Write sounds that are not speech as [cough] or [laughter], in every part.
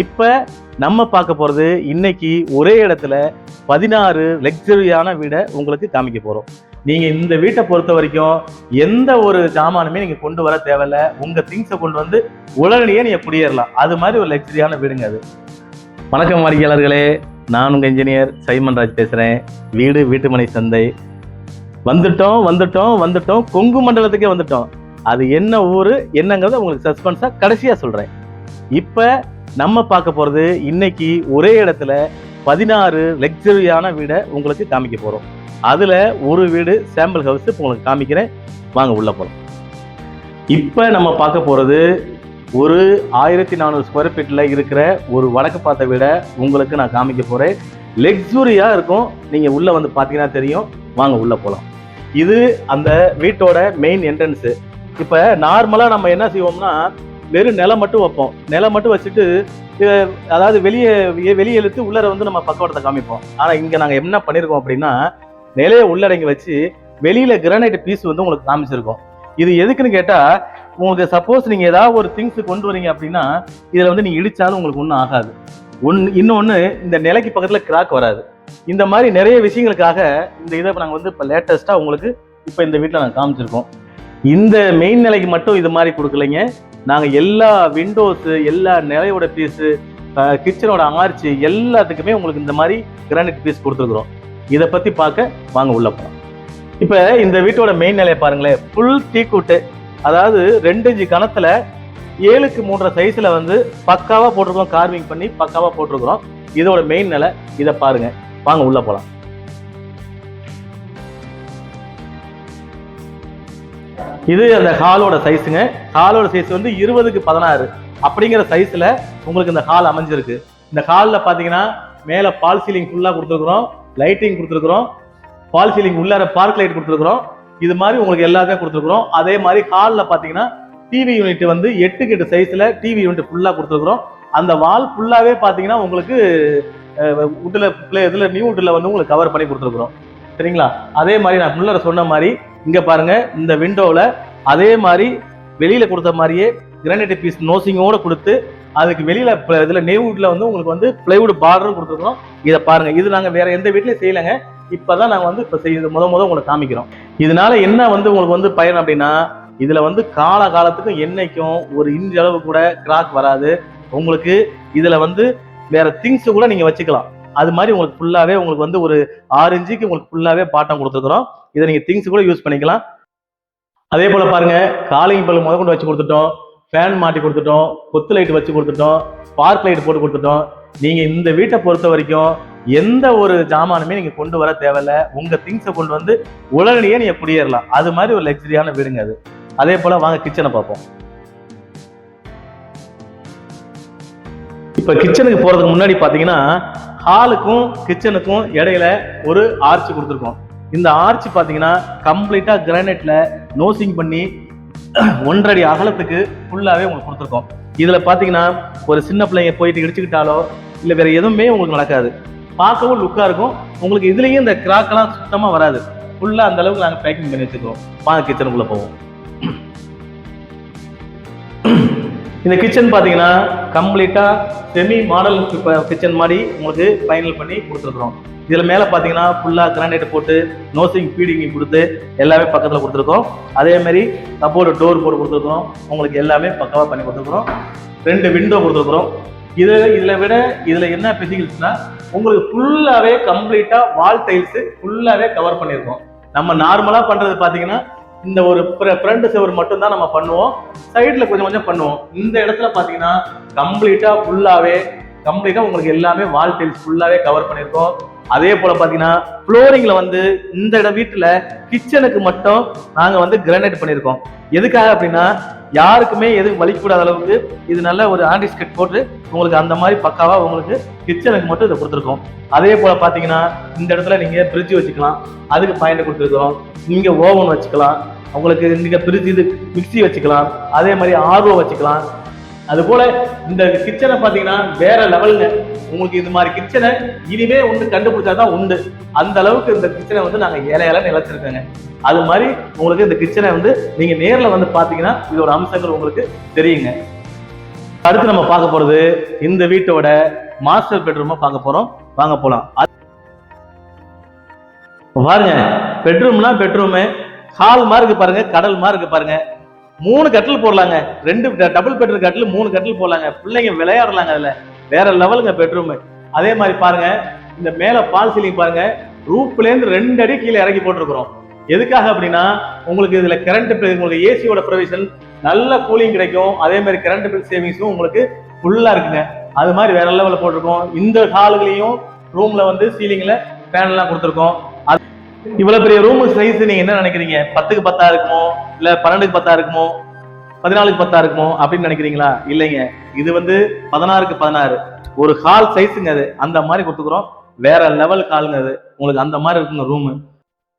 இப்போ நம்ம பார்க்க போகிறது இன்னைக்கு ஒரே இடத்துல பதினாறு லக்ஸரியான வீடை உங்களுக்கு காமிக்க போகிறோம் நீங்கள் இந்த வீட்டை பொறுத்த வரைக்கும் எந்த ஒரு சாமானுமே நீங்கள் கொண்டு வர தேவையில்ல. உங்கள் திங்ஸை கொண்டு வந்து உடனடியே நீங்கள் குடியேறலாம். அது மாதிரி ஒரு லக்ஸரியான வீடுங்க அது. வணக்கம் வாடிக்கையாளர்களே நான் உங்கள் இன்ஜினியர் சைமன் ராஜ் பேசுகிறேன் வீடு வீட்டுமனை சந்தை. வந்துட்டோம் வந்துட்டோம் வந்துட்டோம். கொங்கு மண்டலத்துக்கே வந்துட்டோம். அது என்ன ஊர் என்னங்கிறத உங்களுக்கு சஸ்பென்ஸாக கடைசியாக சொல்கிறேன் இப்போ நம்ம பார்க்க போகிறது இன்னைக்கு ஒரே இடத்துல பதினாறு லக்ஸரியான வீடை உங்களுக்கு காமிக்க போகிறோம் அதில் ஒரு வீடு சாம்பிள் ஹவுஸ் உங்களுக்கு காமிக்கிறேன். வாங்க உள்ளே போகிறோம் இப்போ நம்ம பார்க்க போகிறது ஒரு ஆயிரத்தி நானூறு ஸ்கொயர் ஃபீட்டில் இருக்கிற ஒரு வடக்கு பார்த்த வீடை உங்களுக்கு நான் காமிக்க போகிறேன் லெக்ஸூரியாக இருக்கும். நீங்கள் உள்ளே வந்து பார்த்தீங்கன்னா தெரியும். வாங்க உள்ளே போகலாம் இது அந்த வீட்டோட மெயின் என்ட்ரன்ஸு இப்போ நார்மலாக நம்ம என்ன செய்வோம்னா வெறும் நிலம் மட்டும் வைப்போம். நிலம் மட்டும் வச்சுட்டு அதாவது வெளியே வெளியே இழுத்து உள்ளர வந்து நம்ம பக்கவட்டத்தை காமிப்போம். ஆனால் இங்கே நாங்கள் என்ன பண்ணியிருக்கோம் அப்படின்னா நிலையை உள்ளடங்கி வச்சு வெளியில் கிரானைட் பீஸ் வந்து உங்களுக்கு காமிச்சிருக்கோம். இது எதுக்குன்னு கேட்டால் உங்களுக்கு சப்போஸ் நீங்கள் ஏதாவது ஒரு திங்ஸ் கொண்டு வரீங்க அப்படின்னா இதில் வந்து நீங்கள் இடித்தாலும் உங்களுக்கு ஒன்றும் ஆகாது. ஒன்று இன்னொன்று இந்த நிலைக்கு பக்கத்தில் கிராக் வராது. இந்த மாதிரி நிறைய விஷயங்களுக்காக இந்த இதை நாங்கள் வந்து இப்போ லேட்டஸ்ட்டாக உங்களுக்கு இப்போ இந்த வீட்டில் நாங்கள் காமிச்சிருக்கோம். இந்த மெயின் நிலைக்கு மட்டும் இது மாதிரி கொடுக்கலைங்க. நாங்கள் எல்லா விண்டோஸு எல்லா நிலையோட பீஸு கிச்சனோட ஆர்ச்சி எல்லாத்துக்குமே உங்களுக்கு இந்த மாதிரி கிரானைட் பீஸ் கொடுத்துருக்குறோம். இதை பற்றி பார்க்க வாங்க உள்ளே போகலாம் இப்போ இந்த வீட்டோட மெயின் நிலையை பாருங்களேன். ஃபுல் டீக்கூட்டு அதாவது ரெண்டு இன்ச்சு கணத்தில் ஏழுக்கு மூன்றரை சைஸில் வந்து பக்காவாக போட்டிருக்கோம் கார்விங் பண்ணி பக்காவாக போட்டிருக்கிறோம். இதோட மெயின் நிலை இதை பாருங்கள் வாங்க உள்ளே போகலாம் இது அந்த ஹாலோட சைஸுங்க ஹாலோட சைஸ் வந்து இருபதுக்கு பதினாறு. அப்படிங்கிற சைஸில் உங்களுக்கு இந்த ஹால் அமைஞ்சிருக்கு. இந்த ஹாலில் பார்த்தீங்கன்னா மேலே பால் சீலிங் ஃபுல்லாக கொடுத்துருக்குறோம். லைட்டிங் கொடுத்துருக்குறோம். பால் சீலிங் உள்ளார பார்க் லைட் கொடுத்துருக்குறோம். இது மாதிரி உங்களுக்கு எல்லாத்தையும் கொடுத்துருக்குறோம். அதே மாதிரி ஹாலில் பார்த்தீங்கன்னா டிவி யூனிட் வந்து எட்டுக்கு எட்டு சைஸில் டிவி யூனிட் ஃபுல்லாக கொடுத்துருக்குறோம். அந்த வால் ஃபுல்லாகவே பார்த்தீங்கன்னா உங்களுக்கு உட்டில் இதில் நியூ உட்டில் வந்து உங்களுக்கு கவர் பண்ணி கொடுத்துருக்குறோம். சரிங்களா? அதே மாதிரி நான் முன்னர் சொன்ன மாதிரி இங்கே பாருங்க இந்த விண்டோவில் அதே மாதிரி வெளியில் கொடுத்த மாதிரியே கிரானைட் பீஸ் நோசிங்கோட கொடுத்து அதுக்கு வெளியில் இதில் நெய்வுட்டில் வந்து உங்களுக்கு வந்து பிளைவுட் பார்டரும் கொடுத்துருக்கோம். இதை பாருங்க இது நாங்கள் வேற எந்த வீட்லையும் செய்யலைங்க. இப்போதான் நாங்கள் வந்து இப்போ செய்யுது முத முத உங்களுக்கு காமிக்கிறோம். இதனால என்ன வந்து உங்களுக்கு வந்து பயன் அப்படின்னா இதில் வந்து கால காலத்துக்கும் என்னைக்கும் ஒரு இன்ச் அளவு கூட கிராக் வராது. உங்களுக்கு இதில் வந்து வேற திங்ஸ் கூட நீங்கள் வச்சுக்கலாம். அது மாதிரி உங்களுக்கு ஃபுல்லாகவே உங்களுக்கு வந்து ஒரு ஆறு இன்ச்சுக்கு உங்களுக்கு ஃபுல்லாகவே பாட்டம் கொடுத்துருக்குறோம். இதை நீங்கள் திங்ஸ் கூட யூஸ் பண்ணிக்கலாம். அதே போல் பாருங்கள் காலிங் பல் முத கொண்டு வச்சு கொடுத்துட்டோம். ஃபேன் மாட்டி கொடுத்துட்டோம். கொத்து லைட் வச்சு கொடுத்துட்டோம். ஸ்பார்க் லைட் போட்டு கொடுத்துட்டோம். நீங்கள் இந்த வீட்டை பொறுத்த வரைக்கும் எந்த ஒரு ஜாமானுமே நீங்கள் கொண்டு வர தேவையில்ல. உங்கள் திங்ஸை கொண்டு வந்து உடனடியே நீங்கள் குடியேறலாம். அது மாதிரி ஒரு லக்ஸரியான வீடுங்க அது. அதே போல் வாங்க கிச்சனை பார்ப்போம். இப்போ கிச்சனுக்கு போகிறதுக்கு முன்னாடி பார்த்தீங்கன்னா ஹாலுக்கும் கிச்சனுக்கும் இடையில ஒரு ஆர்ச் கொடுத்துருக்கோம். இந்த ஆர்ச் பார்த்தீங்கன்னா கம்ப்ளீட்டாக கிரானைட்டில் நோசிங் பண்ணி ஒன்றடி அடி அகலத்துக்கு ஃபுல்லாகவே உங்களுக்கு கொடுத்துருக்கோம். இதில் பார்த்தீங்கன்னா ஒரு சின்ன பிள்ளைங்க போயிட்டு இடிச்சுக்கிட்டாலோ இல்லை வேறு எதுவுமே உங்களுக்கு நடக்காது. பார்க்கவும் லுக்காக இருக்கும். உங்களுக்கு இதுலேயும் இந்த கிராக்கெல்லாம் சுத்தமாக வராது. ஃபுல்லாக அந்த அளவுக்கு நாங்கள் பேக்கிங் பண்ணி வச்சுருக்கோம். வாங்க கிச்சனுக்குள்ளே போவோம். இந்த கிச்சன் பார்த்தீங்கன்னா கம்ப்ளீட்டாக செமி மாடல் கிச்சன் மாதிரி உங்களுக்கு ஃபைனல் பண்ணி கொடுத்துருக்குறோம். இதில் மேலே பார்த்தீங்கன்னா ஃபுல்லாக கிரானைட் போட்டு நோசிங் ஃபீடிங் கொடுத்து எல்லாமே பக்கத்தில் கொடுத்துருக்கோம். அதேமாரி கப்போர்டு டோர் போட்டு கொடுத்துருக்குறோம். உங்களுக்கு எல்லாமே பக்காவாக பண்ணி கொடுத்துருக்குறோம். ரெண்டு விண்டோ கொடுத்துருக்குறோம். இது இதில் விட இதில் என்ன ஸ்பெசிஃபிக்ஸ்னா உங்களுக்கு ஃபுல்லாகவே கம்ப்ளீட்டாக வால் டைல்ஸு ஃபுல்லாகவே கவர் பண்ணியிருக்கோம் நம்ம நார்மலாக பண்ணுறது பார்த்தீங்கன்னா இந்த ஒரு ஃப்ரண்ட் செவர் மட்டும் தான் நம்ம பண்ணுவோம். சைடில் கொஞ்சம் கொஞ்சம் பண்ணுவோம். இந்த இடத்துல பார்த்தீங்கன்னா கம்ப்ளீட்டாக ஃபுல்லாகவே கம்ப்ளீட்டாக உங்களுக்கு எல்லாமே வால் டைல்ஸ் ஃபுல்லாகவே கவர் பண்ணியிருக்கோம் அதே போல் பார்த்தீங்கன்னா ஃப்ளோரிங்கில் வந்து இந்த இட வீட்டில் கிச்சனுக்கு மட்டும் நாங்கள் வந்து கிரானைட் பண்ணியிருக்கோம் எதுக்காக அப்படின்னா யாருக்குமே எதுவும் வலிக்கூடாத அளவுக்கு இது நல்ல ஒரு ஆண்டிஸ்கட் போட்டு உங்களுக்கு அந்த மாதிரி பக்காவாக உங்களுக்கு கிச்சனுக்கு மட்டும் இதை கொடுத்துருக்கோம். அதே போல் பார்த்தீங்கன்னா இந்த இடத்துல நீங்கள் ஃப்ரிட்ஜ் வச்சுக்கலாம். அதுக்கு பாயிண்ட் கொடுத்துருக்கோம். நீங்கள் ஓவன் வச்சுக்கலாம். உங்களுக்கு நீங்கள் ஃப்ரிட்ஜ் இது மிக்ஸி வச்சுக்கலாம். அதே மாதிரி ஆர்வம் வச்சுக்கலாம். அது போல இந்த கிச்சனை பார்த்தீங்கன்னா வேற லெவலுங்க உங்களுக்கு இது மாதிரி கிச்சனை இனிமே ஒன்று கண்டுபிடிச்சாதான் உண்டு. அந்த அளவுக்கு இந்த கிச்சனை வந்து நாங்கள் ஏழை நிலச்சிருக்கோங்க அது மாதிரி உங்களுக்கு இந்த கிச்சனை வந்து நீங்கள் நேரில் வந்து பார்த்தீங்கன்னா இதோட அம்சங்கள் உங்களுக்கு தெரியுங்க. அடுத்து நம்ம பார்க்க போறது இந்த வீட்டோட மாஸ்டர் பெட்ரூமை பார்க்க போறோம். வாங்க போலாம். பாருங்க பெட்ரூம்னா பெட்ரூமு ஹால் மாதிரி இருக்கு பாருங்க கடல் மாதிரி இருக்கு பாருங்க. மூணு கட்டில் போடலாங்க. ரெண்டு டபுள் பெட்ரூம் கட்டில் மூணு கட்டில் போடலாங்க. பிள்ளைங்க விளையாடலாங்க அதுல. வேற லெவலுங்க பெட்ரூம் அதே மாதிரி பாருங்க. இந்த மேல பால் சீலிங் பாருங்க. ரூப்லேருந்து ரெண்டு அடி கீழே இறக்கி போட்டிருக்கிறோம். எதுக்காக அப்படின்னா உங்களுக்கு இதுல கரண்ட் உங்களுக்கு ஏசியோட ப்ரொவிஷன் நல்ல கூலிங் கிடைக்கும். அதே மாதிரி கரண்ட் பில் சேவிங்ஸும் உங்களுக்கு ஃபுல்லா இருக்குங்க. அது மாதிரி வேற லெவலில் போட்டிருக்கோம். இந்த ஹாலுகளையும் ரூம்ல வந்து சீலிங்ல ஃபேன்லாம் கொடுத்துருக்கோம். இவ்வளவு பெரிய ரூம் சைஸ் நீங்க என்ன நினைக்கிறீங்க? பத்துக்கு பத்தா இருக்குமோ? இல்ல பன்னெண்டுக்கு பத்தா இருக்குமோ? பதினாலுக்கு பத்தா இருக்குமோ? அப்படின்னு நினைக்கிறீங்களா? இல்லைங்க. இது வந்து பதினாறுக்கு பதினாறு. ஒரு ஹால் சைஸுங்க அது. அந்த மாதிரி கொடுத்துக்கிறோம். வேற லெவல் ஹாலுங்க அது. உங்களுக்கு அந்த மாதிரி இருக்குங்க ரூம்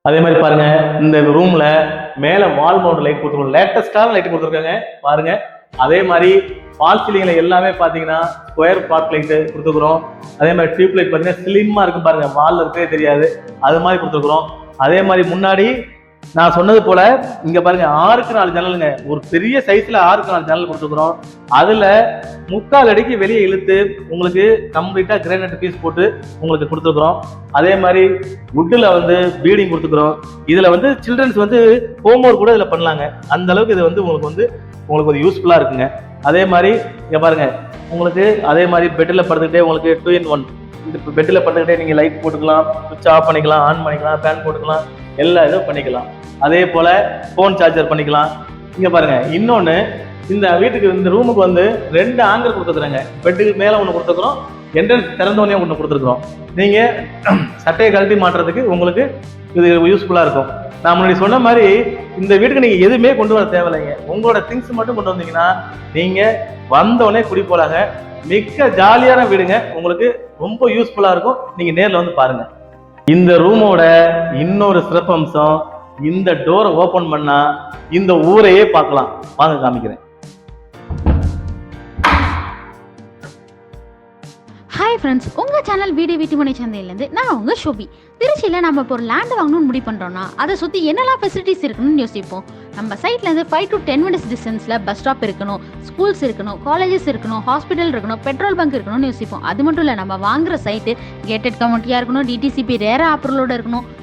அதே மாதிரி பாருங்க. இந்த ரூம்ல மேல வால் மவுண்ட் லைட் கொடுத்துருக்கோம். லேட்டஸ்டான லைட் கொடுத்துருக்காங்க. பாருங்க. அதே மாதிரி ஃபால் சீலிங்கில் எல்லாமே பார்த்தீங்கன்னா ஸ்கொயர் பார்க் லைட்டு கொடுத்துருக்குறோம். அதே மாதிரி டியூப் லைட் பார்த்தீங்கன்னா ஸ்லிம்மாக இருக்கும் பாருங்கள் வாலில் இருக்கவே தெரியாது. அது மாதிரி கொடுத்துருக்குறோம். அதே மாதிரி முன்னாடி நான் சொன்னது போல இங்க பாருங்க ஆறுக்கு நாலு ஜன்னலுங்க. ஒரு பெரிய சைஸ்ல ஆறுக்கு நாலு ஜன்னல் கொடுத்துருக்குறோம். அதுல முக்கால் அடிக்கு வெளியே இழுத்து உங்களுக்கு கம்ப்ளீட்டா கிரானைட் பீஸ் போட்டு உங்களுக்கு கொடுத்துருக்குறோம். அதே மாதிரி வுட்டில் வந்து பீடிங் கொடுத்துருக்குறோம். இதுல வந்து சில்ட்ரன்ஸ் வந்து ஹோம்ஒர்க் கூட இதுல பண்ணலாங்க. அந்த அளவுக்கு இது வந்து உங்களுக்கு வந்து உங்களுக்கு ஒரு யூஸ்ஃபுல்லா இருக்குங்க. அதே மாதிரி இங்கே பாருங்க உங்களுக்கு அதே மாதிரி பெட்டில் படுத்துக்கிட்டே உங்களுக்கு டூ இன் ஒன் இந்த பெட்டில் படுத்துக்கிட்டே நீங்கள் லைட் போட்டுக்கலாம் சுவிட்ச் ஆஃப் பண்ணிக்கலாம் ஆன் பண்ணிக்கலாம் ஃபேன் போட்டுக்கலாம் எல்லா இதுவும் பண்ணிக்கலாம். அதே போல் ஃபோன் சார்ஜர் பண்ணிக்கலாம். இங்கே பாருங்க இன்னொன்று இந்த வீட்டுக்கு இந்த ரூமுக்கு வந்து ரெண்டு ஆங்கர் கொடுத்துருக்குறாங்க. பெட்டுக்கு மேலே ஒன்று கொடுத்துருக்குறோம் என்ட்ரன்ஸ் திறந்தோடனே ஒன்று கொடுத்துருக்குறோம். நீங்கள் சட்டையை கழட்டி மாட்டுறதுக்கு உங்களுக்கு இது யூஸ்ஃபுல்லாக இருக்கும். நான் முன்னாடி சொன்ன மாதிரி இந்த வீட்டுக்கு நீங்கள் எதுவுமே கொண்டு வர தேவையில்லைங்க. உங்களோட திங்ஸ் மட்டும் கொண்டு வந்தீங்கன்னா நீங்கள் வந்தோடனே குடி போலாங்க மிக்க ஜாலியான வீடுங்க. உங்களுக்கு ரொம்ப யூஸ்ஃபுல்லாக இருக்கும். நீங்கள் நேரில் வந்து பாருங்கள் இந்த ரூமோட இன்னொரு சிறப்பம்சம் இந்த டோரை ஓப்பன் பண்ணால் இந்த ஊரையே பார்க்கலாம். வாங்க காமிக்கிறேன். ஃப்ரெண்ட்ஸ் உங்கள் சேனல் வீடு வீட்டுமனை சந்தையிலேருந்து நான் உங்கள் ஷோபி. திருச்சியில் நம்ம இப்போ ஒரு லேண்ட் வாங்கணும்னு முடிவு பண்ணுறோன்னா அதை சுற்றி என்னெல்லாம் ஃபெசிலிட்டிஸ் இருக்குன்னு யோசிப்போம். நம்ம சைட்லேருந்து ஃபைவ் டு டென் மினிட்ஸ் டிஸ்டன்ஸில் பஸ் ஸ்டாப் இருக்கணும் ஸ்கூல்ஸ் இருக்கணும் காலேஜஸ் இருக்கணும் ஹாஸ்பிட்டல் இருக்கணும் பெட்ரோல் பங்க் இருக்கணும்னு யோசிப்போம். அது மட்டும் இல்லை நம்ம வாங்குற சைட்டு கேட்டட் கமெண்ட்டியாக இருக்கணும் டிடிசிபி ரேர ஆப்பரலோட இருக்கணும்.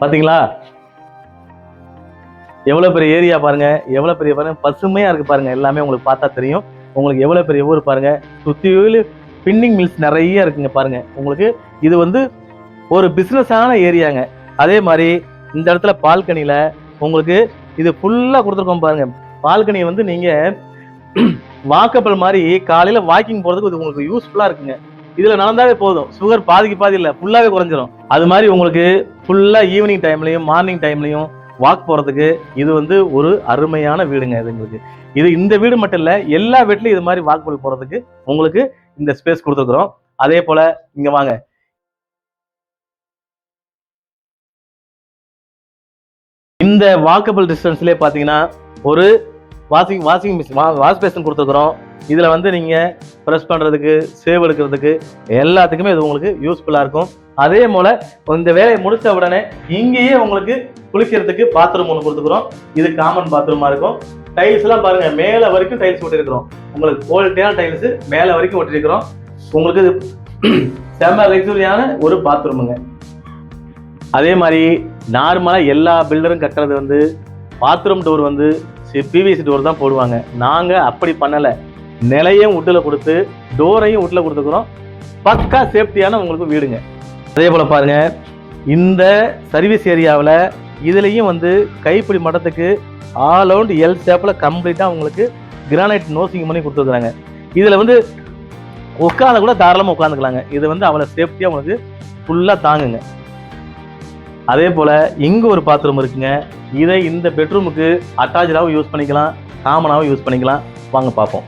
பார்த்தீங்களா எவ்வளோ பெரிய ஏரியா பாருங்கள் எவ்வளோ பெரிய பாருங்கள் பசுமையாக இருக்குது பாருங்கள் எல்லாமே உங்களுக்கு பார்த்தா தெரியும். உங்களுக்கு எவ்வளோ பெரிய ஊர் பாருங்கள் சுற்றியில் பின்னிங் மில்ஸ் நிறைய இருக்குங்க பாருங்கள் உங்களுக்கு இது வந்து ஒரு பிஸ்னஸான ஏரியாங்க. அதே மாதிரி இந்த இடத்துல பால்கனியில் உங்களுக்கு இது ஃபுல்லாக கொடுத்துருக்கோம் பாருங்கள் பால்கனி வந்து நீங்கள் வாக்கபிள் [clears throat] மாதிரி காலையில் வாக்கிங் போகிறதுக்கு இது உங்களுக்கு யூஸ்ஃபுல்லாக இருக்குங்க. இதில் நடந்தாவே போதும். சுகர் பாதிக்கு பாதி இல்லை ஃபுல்லாகவே குறைஞ்சிரும். அது மாதிரி உங்களுக்கு ஃபுல்லாக ஈவினிங் டைம்லையும் மார்னிங் டைம்லையும் வாக் போகிறதுக்கு இது வந்து ஒரு அருமையான வீடுங்க இது உங்களுக்கு இது இந்த வீடு மட்டும் இல்லை எல்லா வீட்லையும் இது மாதிரி வாக் போகிறதுக்கு உங்களுக்கு இந்த ஸ்பேஸ் கொடுத்துருக்குறோம். அதே போல் இங்கே வாங்க. இந்த வாக்கபிள் டிஸ்டன்ஸ்லேயே பார்த்தீங்கன்னா ஒரு washing washing machine wash basin கொடுத்துருக்குறோம். இதில் வந்து நீங்கள் ப்ரெஸ் பண்ணுறதுக்கு சேவ் எடுக்கிறதுக்கு எல்லாத்துக்குமே இது உங்களுக்கு யூஸ்ஃபுல்லாக இருக்கும். அதே போல் இந்த வேலையை முடித்த உடனே இங்கேயே உங்களுக்கு குளிக்கிறதுக்கு பாத்ரூம் ஒன்று கொடுத்துக்குறோம். இது காமன் பாத்ரூமாக இருக்கும். டைல்ஸ்லாம் பாருங்கள் மேலே வரைக்கும் டைல்ஸ் ஒட்டிருக்கிறோம். உங்களுக்கு குவாலிட்டியான டைல்ஸு மேலே வரைக்கும் ஒட்டிருக்கிறோம். உங்களுக்கு இது [clears throat] செம்ம லக்ஸுரியான ஒரு பாத்ரூமுங்க அதே மாதிரி நார்மலாக எல்லா பில்டரும் கட்டுறது வந்து பாத்ரூம் டோர் வந்து பிவிசி டோர் தான் போடுவாங்க. நாங்கள் அப்படி பண்ணலை. நிலையும் உட்டில் கொடுத்து டோரையும் உட்டில் கொடுத்துக்கிறோம் பக்கா சேஃப்டியான உங்களுக்கு வீடுங்க. அதே போல பாருங்கள் இந்த சர்வீஸ் ஏரியாவில் இதுலேயும் வந்து கைப்பிடி மட்டத்துக்கு ஆல் அவுண்ட் எல் ஷேப்பில் கம்ப்ளீட்டாக உங்களுக்கு கிரானைட் நோசிங் பண்ணி கொடுத்துருக்குறாங்க. இதில் வந்து உட்காந்து கூட தாராளமாக உட்காந்துக்கலாங்க இது வந்து அவ்வளோ சேஃப்டியாக உங்களுக்கு ஃபுல்லாக தாங்குங்க. அதே போல் இங்கே ஒரு பாத்ரூம் இருக்குங்க. இதை இந்த பெட்ரூமுக்கு அட்டாச்சாகவும் யூஸ் பண்ணிக்கலாம் காமனாகவும் யூஸ் பண்ணிக்கலாம். வாங்க பார்ப்போம்.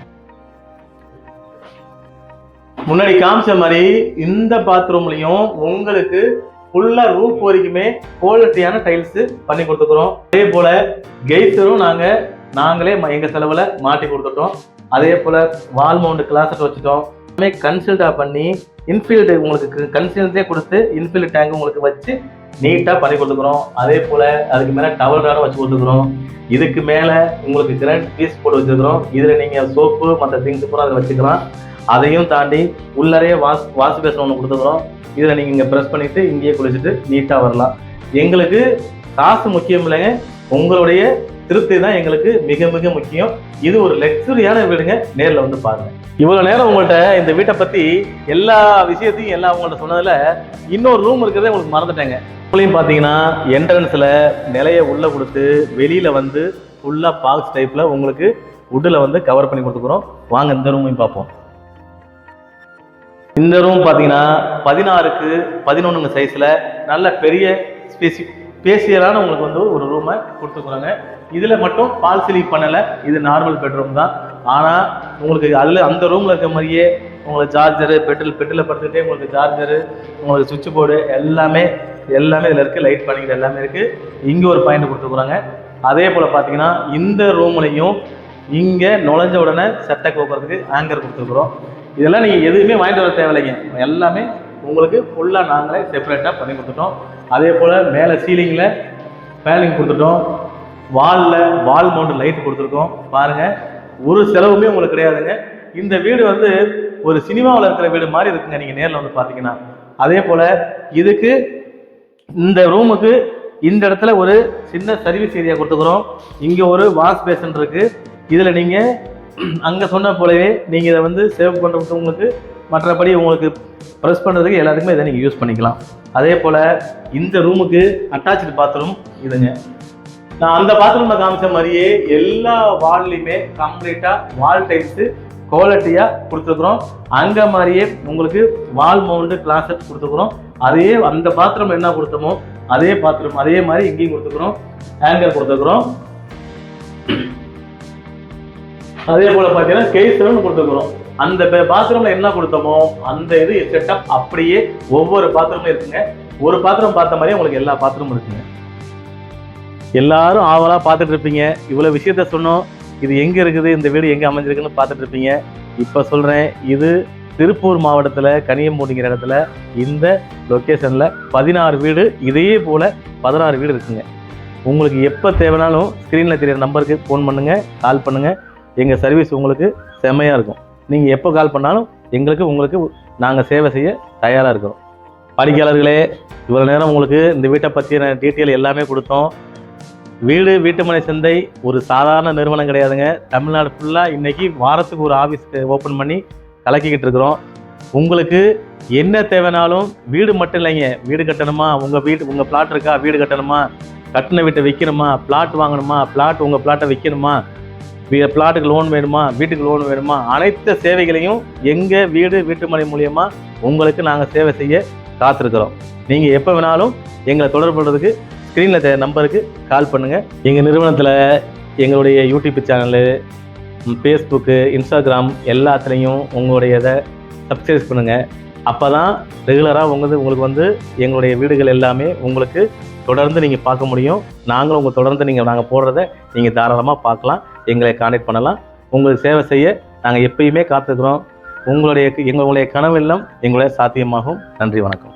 முன்னாடி காமிச்ச மாதிரி இந்த பாத்ரூம்லயும் உங்களுக்கு ஃபுல்லா ரூப் வரைக்குமே குவாலிட்டியான டைல்ஸ் பண்ணி கொடுத்துக்கிறோம். அதே போல கெய்சரும் நாங்க நாங்களே ம- எங்க செலவுல மாட்டி கொடுத்துட்டோம். அதே போல வால் மவுண்ட் கிளாஸட் வச்சுட்டோம். எல்லாமே கன்சில்டா பண்ணி இன்ஃபீல்டு உங்களுக்கு கன்சல்டே கொடுத்து இன்ஃபீல்டு டேங்க் உங்களுக்கு வச்சு நீட்டாக பண்ணி கொடுத்துக்கிறோம். அதே போல் அதுக்கு மேலே டவல் ராடும் வச்சு கொடுத்துக்கிறோம். இதுக்கு மேலே உங்களுக்கு கிராண்ட் பீஸ் போட்டு வச்சுருக்கிறோம். இதில் நீங்கள் சோப்பு மற்ற திங்ஸ் பூரா அதில் வச்சுக்கலாம். அதையும் தாண்டி உள்ளறையே வாஷ் வாஷ் பேசன் ஒன்று கொடுத்துக்கிறோம் இதில் நீங்கள் இங்கே ப்ரெஸ் பண்ணிவிட்டு இங்கேயே குளிச்சுட்டு நீட்டாக வரலாம். எங்களுக்கு காசு முக்கியம் இல்லைங்க. உங்களுடைய திருப்தி தான் எங்களுக்கு மிக மிக முக்கியம். இது ஒரு லக்ஸுரியான வீடுங்க. நேரில் வந்து பாருங்கள் இவ்வளோ நேரம் உங்கள்கிட்ட இந்த வீட்டை பற்றி எல்லா விஷயத்தையும் எல்லாம் உங்கள்கிட்ட சொன்னதில் இன்னொரு ரூம் இருக்கிறதே உங்களுக்கு மறந்துட்டேங்க. இப்போலையும் பார்த்தீங்கன்னா என்ட்ரன்ஸில் நிலைய உள்ளே கொடுத்து வெளியில் வந்து ஃபுல்லாக பாக்ஸ் டைப்பில் உங்களுக்கு உட்டில் வந்து கவர் பண்ணி கொடுத்துக்குறோம் வாங்க இந்த ரூமையும் பார்ப்போம். இந்த ரூம் பார்த்தீங்கன்னா பதினாறுக்கு பதினொன்றுங்க சைஸில் நல்ல பெரிய ஸ்பேசி ஸ்பேசியலான உங்களுக்கு வந்து ஒரு ரூமை கொடுத்துக்குறாங்க இதில் மட்டும் பால் சீலிங் பண்ணலை இது நார்மல் பெட்ரூம் தான். ஆனால் உங்களுக்கு அதில் அந்த ரூமில் இருக்க மாதிரியே உங்களுக்கு சார்ஜரு பெட்ரோல் பெட்ரோலில் படுத்துக்கிட்டே உங்களுக்கு சார்ஜரு உங்களுக்கு சுவிட்ச் போர்டு எல்லாமே எல்லாமே இதில் இருக்குது லைட் பண்ணிக்கிற எல்லாமே இருக்குது இங்கே ஒரு பாயிண்ட் கொடுத்துக்குறாங்க அதே போல் பார்த்தீங்கன்னா இந்த ரூம்லையும் இங்கே நுழைஞ்ச உடனே சட்டை கோக்கிறதுக்கு ஆங்கர் கொடுத்துருக்குறோம். இதெல்லாம் நீங்கள் எதுவுமே வாங்கிட்டு வர தேவையில்லைங்க. எல்லாமே உங்களுக்கு ஃபுல்லாக நாங்களே செப்பரேட்டாக பண்ணி கொடுத்துட்டோம். அதே போல் மேலே சீலிங்கில் ஃபேனிங் கொடுத்துட்டோம். வாலில் வால் மவுண்ட் லைட் கொடுத்துருக்கோம். பாருங்கள் ஒரு செலவுமே உங்களுக்கு கிடையாதுங்க. இந்த வீடு வந்து ஒரு சினிமாவில் இருக்கிற வீடு மாதிரி இருக்குங்க நீங்கள் நேரில் வந்து பார்த்தீங்கன்னா. அதே போல் இதுக்கு இந்த ரூமுக்கு இந்த இடத்துல ஒரு சின்ன சர்வீஸ் ஏரியா கொடுத்துக்கிறோம் இங்கே ஒரு வாஷ் பேசன் இருக்குது இதில் நீங்கள் அங்கே சொன்ன போலவே நீங்கள் இதை வந்து சேவ் பண்ணுறதுக்கு உங்களுக்கு மற்றபடி உங்களுக்கு ப்ரெஸ் பண்ணுறதுக்கு எல்லாத்துக்குமே இதை நீங்கள் யூஸ் பண்ணிக்கலாம். அதே போல் இந்த ரூமுக்கு அட்டாச்சு பாத்ரூம் இதுங்க. நான் அந்த பாத்ரூமில் காமிச்ச மாதிரியே எல்லா வால்லையுமே கம்ப்ளீட்டாக வால் டைல்ஸு குவாலிட்டியாக கொடுத்துருக்குறோம். அங்கே மாதிரியே உங்களுக்கு வால் மவுண்டு கிளாஸட் கொடுத்துருக்குறோம். அதே அந்த பாத்ரூம் என்ன கொடுத்தோமோ அதே பாத்ரூம் அதே மாதிரி இங்கேயும் கொடுத்துக்குறோம் ஹேங்கர் கொடுத்துருக்குறோம். அதே போல பார்த்தீங்கன்னா கேசரும் கொடுத்துக்குறோம் அந்த பாத்திரம்ல என்ன கொடுத்தோமோ அந்த இது செட்டப் அப்படியே ஒவ்வொரு பாத்திரமும் இருக்குங்க. ஒரு பாத்திரம் பார்த்த மாதிரியே உங்களுக்கு எல்லா பாத்ரூமும் இருக்குங்க. எல்லாரும் ஆவலாக பார்த்துட்டு இருப்பீங்க. இவ்வளோ விஷயத்த சொன்னோம். இது எங்கே இருக்குது? இந்த வீடு எங்கே அமைஞ்சிருக்குன்னு பார்த்துட்டு இருப்பீங்க. இப்போ சொல்கிறேன் இது திருப்பூர் மாவட்டத்தில் கனியம்பூண்டிங்கிற இடத்துல இந்த லொக்கேஷனில் பதினாறு வீடு இதே போல் பதினாறு வீடு இருக்குங்க. உங்களுக்கு எப்போ தேவைனாலும் ஸ்க்ரீனில் தெரியிற நம்பருக்கு ஃபோன் பண்ணுங்கள் கால் பண்ணுங்கள் எங்கள் சர்வீஸ் உங்களுக்கு செம்மையாக இருக்கும். நீங்கள் எப்போ கால் பண்ணாலும் எங்களுக்கு உங்களுக்கு நாங்கள் சேவை செய்ய தயாராக இருக்கிறோம். படிக்கையாளர்களே இவ்வளோ நேரம் உங்களுக்கு இந்த வீட்டை பற்றின டீட்டெயில் எல்லாமே கொடுத்தோம். வீடு வீட்டுமனை சந்தை ஒரு சாதாரண நிறுவனம் கிடையாதுங்க. தமிழ்நாடு ஃபுல்லாக இன்றைக்கி வாரத்துக்கு ஒரு ஆஃபீஸ் ஓப்பன் பண்ணி கலக்கிக்கிட்டு இருக்கிறோம். உங்களுக்கு என்ன தேவைனாலும் வீடு மட்டும் இல்லைங்க. வீடு கட்டணுமா? உங்கள் வீட்டு உங்கள் பிளாட் இருக்கா? வீடு கட்டணுமா? கட்டின வீட்டை விற்கணுமா பிளாட் வாங்கணுமா? பிளாட் உங்கள் பிளாட்டை விற்கணுமா பிளாட்டுக்கு லோன் வேணுமா வீட்டுக்கு லோன் வேணுமா அனைத்து சேவைகளையும் எங்கள் வீடு வீட்டுமனை மூலியமாக உங்களுக்கு நாங்கள் சேவை செய்ய காத்திருக்கிறோம். நீங்கள் எப்போ வேணாலும் எங்களை தொடர்பு கொள்றதுக்கு ஸ்க்ரீனில் தெரிய நம்பருக்கு கால் பண்ணுங்கள் எங்கள் நிறுவனத்தில் எங்களுடைய யூடியூப் சேனலு ஃபேஸ்புக்கு இன்ஸ்டாகிராம் எல்லாத்துலேயும் உங்களுடைய இதை சப்ஸ்கிரைப் பண்ணுங்கள் அப்போ தான் ரெகுலராக உங்களுக்கு உங்களுக்கு வந்து எங்களுடைய வீடுகள் எல்லாமே உங்களுக்கு தொடர்ந்து நீங்கள் பார்க்க முடியும். நாங்களும் உங்கள் தொடர்ந்து நீங்கள் நாங்கள் போடுறத நீங்கள் தாராளமாக பார்க்கலாம். எங்களை காண்டாக்ட் பண்ணலாம். உங்களுக்கு சேவை செய்ய நாங்கள் எப்பயுமே காத்துக்கிறோம் உங்களுடைய எங்களுடைய கனவு எல்லாம் எங்களுடைய சாத்தியமாகும். நன்றி வணக்கம்.